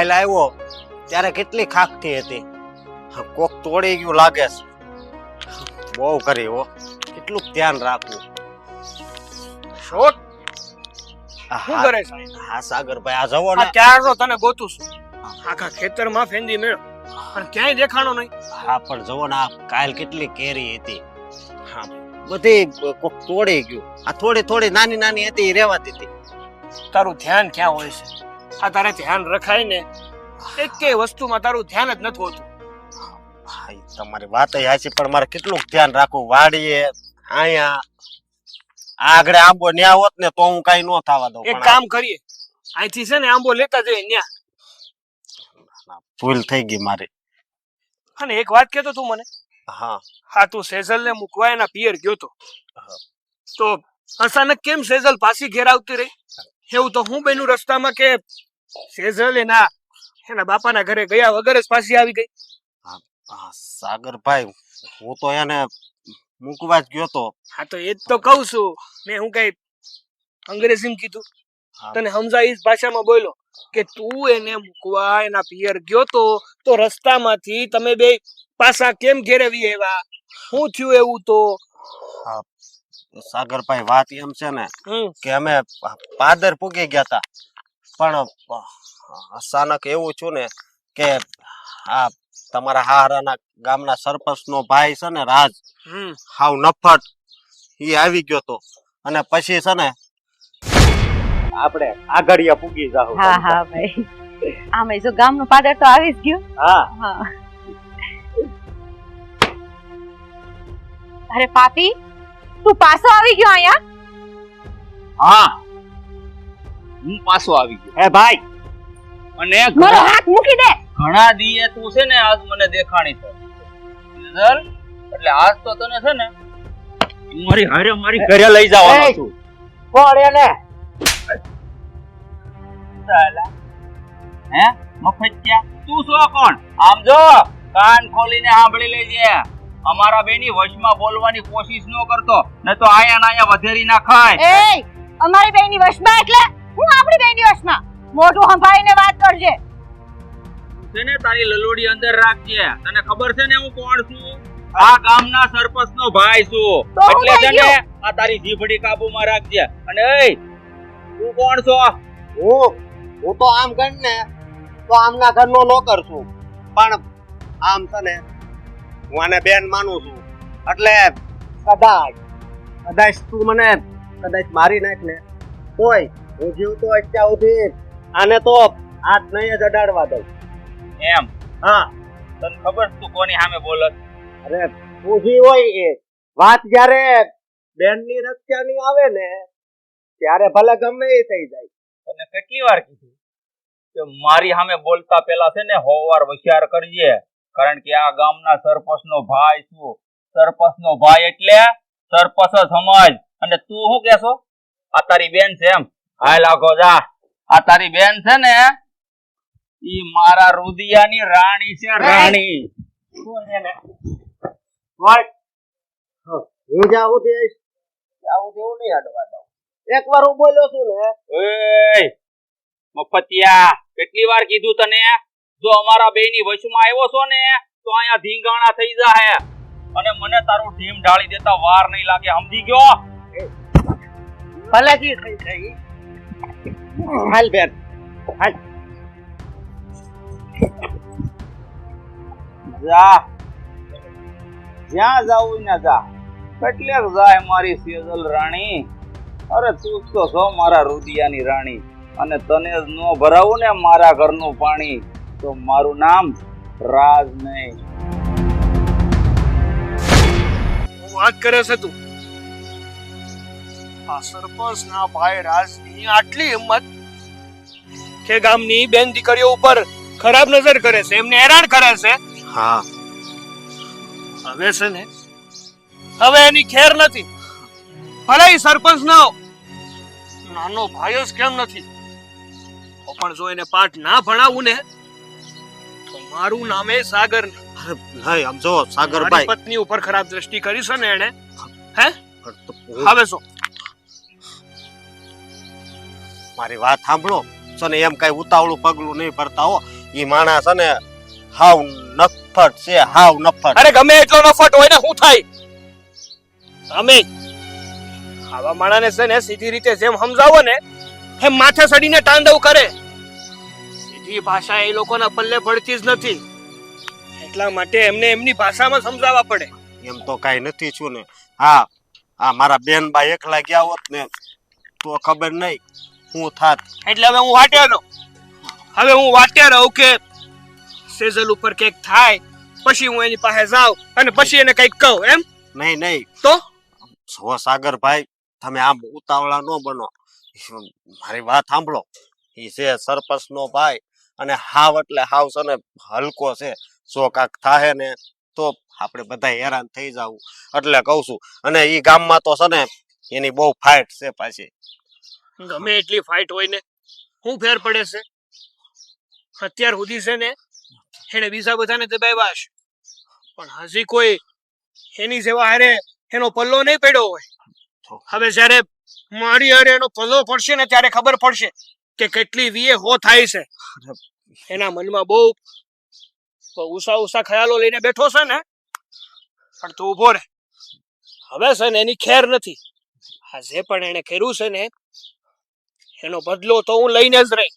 કાલ આવ્યો ત્યારે કેટલી ખાખતી હતી. કોક તોડી ગયું લાગે છે. બહુ કરી હો કેટલું ધ્યાન રાખવું. શોટ. શું કરે છે? હા સાગરભાઈ આ જવો ને. ક્યારનો તને ગોતું છું? આખા ખેતરમાં ફેંદી મેળ. પણ ક્યાંય દેખાણો નહીં. હા પણ જવો ને આ કાલ કેટલી કેરી હતી. હા. બધી કોક તોડી ગયું. આ થોડી થોડી નાની નાની હતી એ રહેવાતી હતી. તારું ધ્યાન ક્યાં હોય છે? આ તારે ધ્યાન રખાય ને એકેય વસ્તુમાં તારું ધ્યાન જ નથી હોતું. તમારી વાત હાચી પણ મારે કેટલું ધ્યાન રાખવું? વાડીએ અહીંયા આગળ આંબો ન્યા હોત ને તો હું કઈ નો થવા દઉં એક કામ કરીએ. અહીંથી છે ને આંબો લેતા જઈએ ન્યા. ભૂલ થઈ ગઈ મારી. અને એક વાત કેતો તું મને. હા. હા તું સેઝલ ને મૂકવા એના પિયર ગયો તો. તો અચાનક કેમ સેઝલ પાછી ઘેર આવતી રહી? એવું તો હું બેનું રસ્તામાં કે સેઝલ ના એના બાપાના ઘરે ગયા વગર જ પાછી આવી ગઈ. સાગરભાઈ હું તો એને મૂકવા જ ગયો તો. હા તો એ જ તો કહું છું. મેં હું કઈ અંગ્રેજીમાં કીધું. તને સમજાય જ ભાષામાં બોલો કે તું એને મૂકવા એના પિયર ગયો તો તો રસ્તામાંથી તમે બે પાછા કેમ ઘેરવી એવા શું થયું એવું તો? સાગરભાઈ વાત એમ છે ને કે અમે પાદર પૂગી ગયા હતા પણ અચાનક એવું છું ને કે આ તમારા હારાના ગામના સરપંચ નો ભાઈ છે ને રાજ હાવ નફટ એ આવી ગયો તો. અને પછી છે ને આપણે આગળિયા પૂગી જાવ હા હા ભાઈ. આમે જો ગામનો પાદર તો આવી જ ગયો. હા. હા. અરે પાપી તું પાછો આવી ગયો અહીંયા? હા. હું પાછો આવી ગયો. હે ભાઈ! અને મારો હાથ મૂકી દે! ઘણા દીએ તું છે ને આજ મને દેખાણી થઈ એટલે આજ તો તને છે ને હું મારી હારે મારી ઘરે લઈ જવાનો છું. કોણ એને? સાલા. હે? મફતિયા તું છો કોણ? આમ જો કાન ખોલીને સાંભળી લેજે. અમારા બેની વશમાં બોલવાની કોશિશ ન કરતો ન તો આયા ના આયા વધેરી ના ખાય. એય અમારી બેની વશમાં એટલે હું આપણી બેન દિવસમાં મોઢું સંભાળીને વાત કરજે. છે ને તારી લલોડી અંદર રાખજે. તને ખબર છે ને હું કોણ છું? આ ગામના સરપંચનો ભાઈ છું. તો એટલે છે ને આ તારી જીભડી કાબુમાં રાખજે. અને એય તું કોણ છો? હું હું તો આમ ગણ ને તો આમના ઘરનો નોકર છું. પણ આમ છે ને હું આને બેન માનું છું. એટલે કદાચ કદાચ તું મને કદાચ મારી નાખ ને તોય હું જીવતો અત્યાર સુધી આને તો હાથ નહીં જ અડાડવા દઉં. એમ? હા. તને ખબર તું કોની સામે બોલ અરે પૂછી હોય એ. વાત જ્યારે બેનની રક્ષાની આવે ને ત્યારે ભલે ગમે એ થઈ જાય. તને કેટલી વાર કીધું કે મારી સામે બોલતા પેલા છે ને હોવાર હોશિયાર કરજે. કારણ કે આ ગામના સરપંચ નો ભાઈ છું. સરપંચ નો ભાઈ એટલે સરપંચ જ સમજ. અને તું શું કેશો આ તારી બેન છે એમ. જા. આ તારી બેન છે ને ઈ મારા રુદિયાની રાણી છે રાણી. હું જાઉં તે જાઉં તેવું નહીં અડવા દઉં. એક વાર હું બોલ્યો છું ને. એય મફતિયા કેટલી વાર કીધું તને? જો અમારા બે ની વચમાં આવ્યો છો ને તો અહીંયા ધીંગાણા થઈ જાહે. અને મને તારું ઢીમ ઢાળી દેતા વાર નહીં લાગે સમજી ગયો? ભલે જી થઈ થઈ હાલ બેન. જા. જ્યાં જવું ને જા. કેટલેક જાય મારી સેજલ રાણી. અરે તું તો છો મારા રુદિયાની રાણી. અને તને જ ન ભરાવું ને મારા ઘરનું પાણી. તો મારું નામ રાજ નહીં. વાત કરે છે તું. આ સરપંચ ભાઈ રાજની આટલી હિંમત કે ગામની બેન દીકરીઓ ઉપર ખરાબ નજર કરે છે એમને હેરાન કરે છે. હા. હવે છે ને હવે એની ખેર નથી. ભલે સરપંચ ન નાનો ભાઈ જ કેમ નથી? પણ જો એને પાઠ ના ભણાવું ને તો મારું નામે સાગર નહીં આમ જો સાગરભાઈ. પત્ની ઉપર ખરાબ દ્રષ્ટિ કરી છે ને એને હે? હવે શું મારી વાત સાંભળો. છે ને એમ કઈ ઉતાવળું પગલું નહીં ભરતા હો. એ માણસ છે ને હાવ નફટ છે હાવ નફટ. અરે ગમે એટલો નફટ હોય ને શું થાય? અમે આવા માણાને છે ને સીધી રીતે જેમ સમજાવો ને એમ માથે સડીને તાંડવ કરે. સીધી ભાષા એ લોકોના પલ્લે પડતી જ નથી. એટલા માટે એમને એમની ભાષામાં સમજાવવા પડે. એમ તો કાઈ નથી છું ને. હા આ મારા બેન બા એકલા ગયા હોત ને તો ખબર નહીં. હું થાત. એટલે હવે હું વાટ્યાનો હવે હું વાટ્યા રહું કે સેઝલ ઉપર કંઈક થાય પછી હું એની પાસે જાઉં અને પછી એને કંઈક કહું એમ? નહીં નહીં. તો? જો સાગરભાઈ તમે આમ ઉતાવળા ન બનો. મારી વાત સાંભળો. એ છે સરપંચ નો ભાઈ અને હાવ એટલે હાવ છે ને હલકો છે. સો કાક થાય ને તો આપણે બધા હેરાન થઈ જાવું. એટલે કહું છું અને એ ગામમાં તો છે ને એની બહુ ફાઇટ છે પાછી. ગમે એટલી ફાઇટ હોય ને શું ફેર પડે છે. અત્યાર સુધી છે ને એને બીજા બધાને દબાવ્યા છે પણ હજી કોઈ એની જેવા હારે એનો પલ્લો નહીં પડ્યો હોય. હવે જ્યારે મારી હારે એનો પલ્લો પડશે ને ત્યારે ખબર પડશે કે કેટલી વીએ હો થાય છે. એના મનમાં બહુ ઉષા ઉષા ખ્યાલો લઈને બેઠો છે ને પણ તું ઊભો રે હવે છે ને એની ખેર નથી. આ જે પણ એને કર્યું છે ને એનો બદલો તો હું લઈને જ રહી.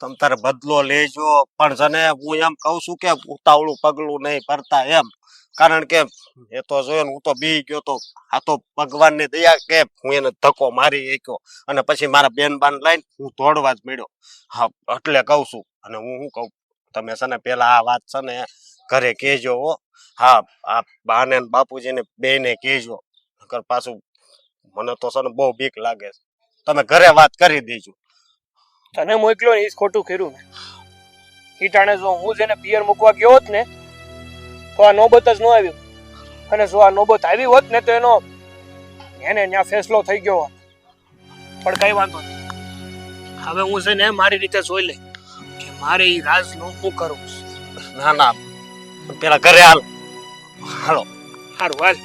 તમ તારે બદલો લેજો, પણ છે ને હું એમ કહું છું કે ઉતાવળું પગલું નહીં ભરતા એમ. કારણ કે એ તો જોયો હું તો બી ગયો તો આ તો ભગવાનની દયા કે હું એને ધક્કો મારી શક્યો અને પછી મારા બેન બાન લઈને હું દોડવા જ મળ્યો. હા, એટલે કહું છું. અને હું શું કહું? તમે છે ને પેલા આ વાત છે ને ઘરે કહેજો હો, આ બાને ને બાપુજીને બેને કહેજો. નકર પાછું મને તો છે ને બહુ બીક લાગે છે. તમે ઘરે વાત કરી દેજો. તને મોકલ્યો ને એ ખોટું કર્યું ને હીટાણે જો હું જેને પિયર મૂકવા ગયો હોત ને તો આ નોબત જ ન આવ્યું અને જો આ નોબત આવી હોત ને તો એનો એને ત્યાં ફેસલો થઈ ગયો હોત. પણ કઈ વાંધો નહીં. હવે હું છે ને મારી રીતે જોઈ લઈ કે મારે એ રાજનું શું કરવું છે. ના ના. પેલા ઘરે હાલ. હાલો. હારું હાલ.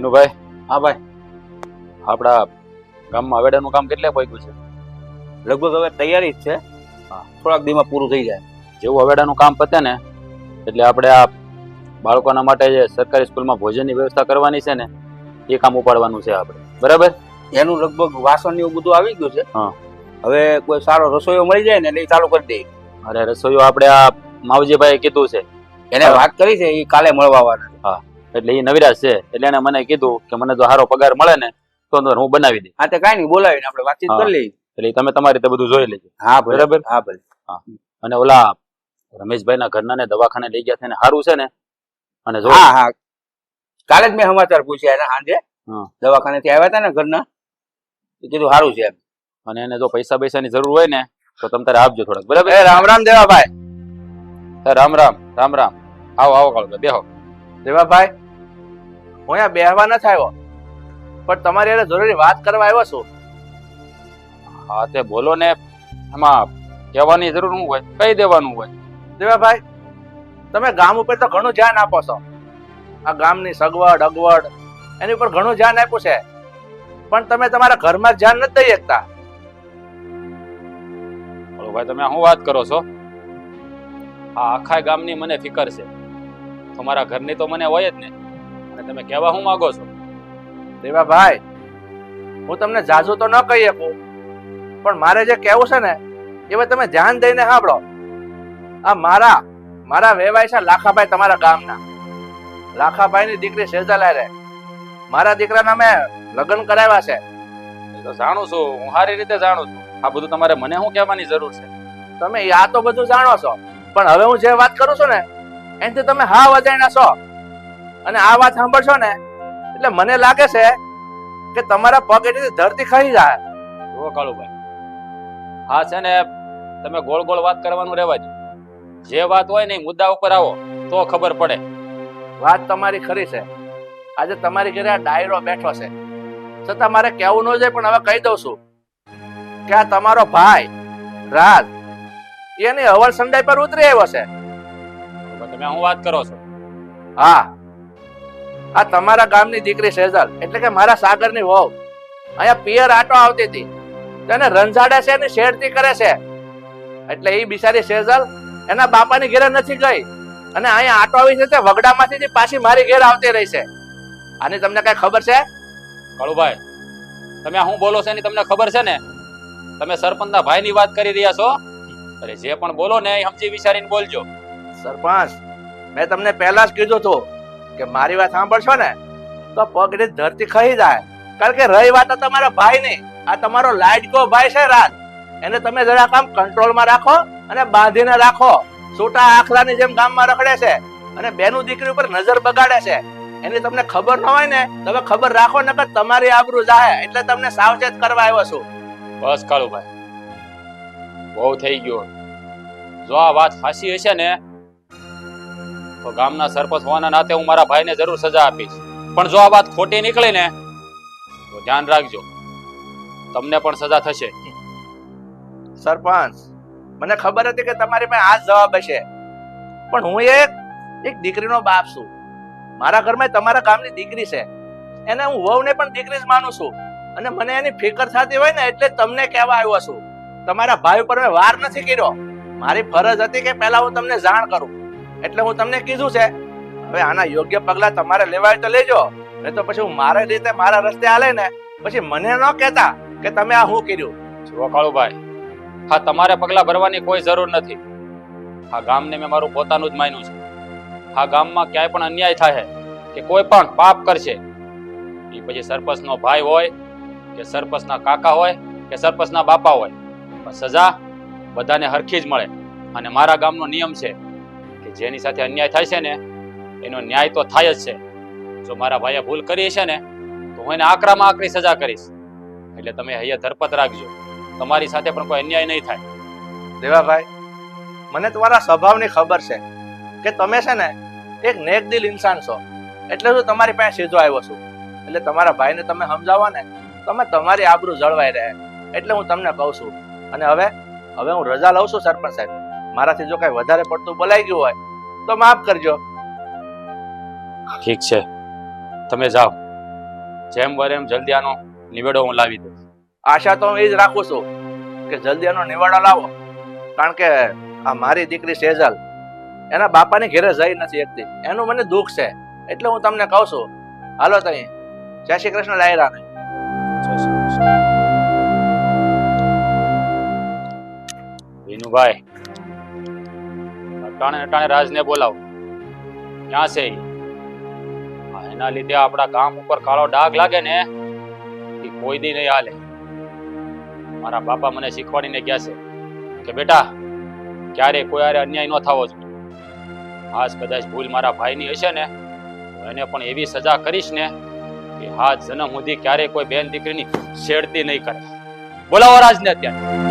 વિનુભાઈ હા ભાઈ. આપણા ગામમાં અવેડાનું કામ કેટલે પહોંચ્યું છે? લગભગ હવે તૈયારી જ છે. હા. થોડાક દીમાં પૂરું થઈ જાય. જેવું અવેડાનું કામ પતે ને એટલે આપણે આ બાળકોના માટે જે સરકારી સ્કૂલમાં ભોજનની વ્યવસ્થા કરવાની છે ને એ કામ ઉપાડવાનું છે આપણે. બરાબર? એનું લગભગ વાસણ ને એવું બધું આવી ગયું છે. હા. હવે કોઈ સારો રસોઈયો મળી જાય ને એટલે એ ચાલુ કરી દઈએ. અરે રસોઈયો આપણે આ માવજીભાઈએ કીધું છે. એને વાત કરી છે એ કાલે મળવા આવવાના એટલે એ નવિરાજ છે. એટલે એને મને કીધું કે મને જો સારો પગાર મળે ને તો હું બનાવી દઈ હા તે કઈ નહીં બોલાવીને આપણે વાતચીત કરી લઈએ. એટલે તમે તમારી રીતે બધું જોઈ લેજો. હા બરાબર? હા ભલે. અને ઓલા રમેશભાઈના ઘરના ને દવાખાને લઈ ગયા છે ને સારું છે ને? અને જો હા હા. કાલે જ મેં સમાચાર પૂછ્યા એના સાંજે. દવાખાને થી આવ્યા હતા ને ઘરના. એ કીધું સારું છે એમ. અને એને જો પૈસા પૈસાની જરૂર હોય ને તો તમે તારે આપજો થોડાક. બરાબર? રામ રામ દેવાભાઈ. ભાઈ રામ રામ રામ રામ. આવો આવો કાળો બેહો. દેવાભાઈ. હું અહીંયા બેહવા નથી આવ્યો. પણ તમારી હારે જરૂરી વાત કરવા આવ્યો છું. હા તે બોલો ને. એમાં કહેવાની જરૂર શું હોય? કહી દેવાનું હોય? દેવાભાઈ તમે ગામ ઉપર તો ઘણું ધ્યાન આપો છો. આ ગામની સગવડ અગવડ એની ઉપર ઘણું ધ્યાન આપ્યું છે. પણ તમે તમારા ઘરમાં ધ્યાન નથી દઈ શકતા ભાઈ તમે શું વાત કરો છો? આ આખા ગામની મને ફિકર છે. તમારા ઘરની તો મને હોય જ ને. અને તમે કહેવા હું માંગો છો? દેવા ભાઈ હું તમને જાજુ તો ન કહી શકું પણ મારે જે કહેવું છે ને એ તમે ધ્યાન દઈને સાંભળો. આ મારા મારા વેવાય છે લાખાભાઈ તમારા ગામના. લાખાભાઈની દીકરી શેજાલાય રે મારા દીકરાના મેં લગ્ન કરાવ્યા છે. તો જાણું છું હું સારી રીતે જાણું છું. આ બધું તમારે મને શું કહેવાની જરૂર છે? તમે આ તો બધું જાણો છો પણ હવે હું જે વાત કરું છું ને એનાથી તમે હા અજાણ્યા છો. અને આ વાત સાંભળશો ને એટલે મને લાગે છે કે તમારા પગ એટલે ધરતી ખાઈ જાય. જુઓ કાળુભાઈ હા છે ને તમે ગોળ ગોળ વાત કરવાનું રહેવા દો. જે વાત હોય ને મુદ્દા ઉપર આવો તો ખબર પડે. વાત તમારી ખરી છે. આજે તમારી ઘરે આ ડાયરો બેઠો છે. છતાં મારે કહેવું ન જાય પણ હવે કહી દઉં છું કે આ તમારો ભાઈ રાજ એની હવળ સંડાઈ પર ઉતરી આવ્યો છે. તમે શું વાત કરો છો? હા. આ તમારા ગામની દીકરી સેજલ એટલે કે મારા સાગરની વહુ. અહીંયા પિયર આટો આવતી હતી. તેને રંજાડે છે ને શેરતી કરે છે. એટલે એ બિચારી સેજલ એના બાપાની ઘેરે નથી ગઈ. અને અહીંયા આટો આવી છે તે વગડામાંથી પાછી મારી ઘેર આવતી રહી છે. આની તમને કઈ ખબર છે? કળુભાઈ તમે હું શું બોલો છો એની તમને ખબર છે ને? તમે સરપંચના ભાઈની વાત કરી રહ્યા છો? અરે જે પણ બોલો ને એ સમજી વિચારીને બોલજો. સરપંચ મેં તમને પહેલા જ કીધું હતું. કે મારી વાત સાંભળશો ને, તો પગની ધરતી ખાઈ જાય. કારણ કે રહી વાત તમારા ભાઈ ની. આ તમારો લાડકો ભાઈ છે રાત એને તમે જરાક આમ કંટ્રોલમાં રાખો અને બાંધીને રાખો. છોટા આખલાની જેમ ગામમાં રખડે છે અને બેનું દીકરી ઉપર નજર બગાડે છે. એની તમને ખબર ન હોય ને તમે ખબર રાખો, નકર તમારી આબરૂ જાય એટલે તમને સાવચેત કરવા આવ્યો છું. બસ, કાળુભાઈ. બહુ થઈ ગયો. જો આ વાત સાચી હશે ને તો ગામના સરપંચ હોવાના નાતે હું મારા ભાઈને જરૂર સજા આપીશ. પણ જો આ વાત ખોટી નીકળે ને, તો ધ્યાન રાખજો. તમને પણ સજા થશે. સરપંચ, મને ખબર હતી કે તમારી પાસે આ જવાબ હશે. પણ હું એક એક દીકરીનો બાપ છું. મારા ઘરમાં તમારા ગામની દીકરી છે. એને હું વહુને પણ દીકરી જ માનું છું. અને મને એની ફિકર થતી હોય ને એટલે તમને કહેવા આવ્યો છું. તમારા ભાઈ ઉપર મેં વાર નથી કર્યો. મારી ફરજ હતી કે પહેલા હું તમને જાણ કરું. એટલે હું તમને કીધું છે, હવે આના યોગ્ય પગલા તમારે લેવાય તો લેજો, નહીં તો પછી હું મારા રીતે મારા રસ્તે આલે ને, પછી મને ન કહેતા કે તમે આ શું કર્યું. જુઓ કાળુભાઈ હા તમારે પગલા ભરવાની કોઈ જરૂર નથી. આ ગામને મેં મારું પોતાનું જ માન્યું છે. આ ગામમાં ક્યાંય પણ અન્યાય થાય કે કોઈ પણ પાપ કરશે. એ પછી સરપંચનો ભાઈ હોય, કે સરપંચના કાકા હોય, કે સરપંચના બાપા હોય. પણ સજા બધાને હરખી જ મળે. અને મારા ગામનો નિયમ છે જેની સાથે અન્યાય થાય છે ને, એનો ન્યાય તો થાય જ છે. જો મારા ભાઈએ ભૂલ કરી છે ને, તો હું એને આકરામાં આકરી સજા કરીશ. એટલે તમે હૈયા ધરપત રાખજો. તમારી સાથે પણ કોઈ અન્યાય નહીં થાય. દેવાભાઈ, મને તમારા સ્વભાવની ખબર છે કે તમે છે ને એક નેકદિલ ઇન્સાન છો. એટલે હું તમારી પાસે સીધો આવ્યો છું. એટલે તમારા ભાઈને તમે સમજાવો ને, તમે તમારી આબરૂ જળવાઈ રહે. એટલે હું તમને કહું છું. અને હવે હવે હું રજા લઉં છું સરપંચ સાહેબ. મારાથી જો કઈ વધારે પડતું બોલાઈ ગયું હોય તો માફ કરજો. ઠીક છે. તમે જાઓ. જેમ વરે એમ જલ્દી આનો નિવેડો હું લાવી દઉં આશા તો હું એ જ રાખું છું કે જલ્દી આનો નિવાડો લાવો. કારણ કે આ મારી દીકરી સેજલ એના બાપાની ઘેરે જઈ નથી એકતી એનું મને દુઃખ છે. એટલે હું તમને કહું છું હાલો તઈ જય શ્રી કૃષ્ણ લાયરાને. વિનુભાઈ અટાણે ટાણે રાજને બોલાવો. ક્યાં છે એના લીધે આપણા ગામ ઉપર કાળો ડાઘ લાગે ને, એ કોઈ દી નહીં હાલે. મારા બાપા મને શીખવાડીને ગયા છે કે બેટા ક્યારે કોઈ હારે અન્યાય ન થવો જોઈએ. આજ કદાચ ભૂલ મારા ભાઈની હશે ને એને પણ એવી સજા કરીશ ને, કે હાથ જન્મ સુધી ક્યારે કોઈ બેન દીકરીની છેડતી નહીં કરે. બોલાવો રાજને અત્યારે.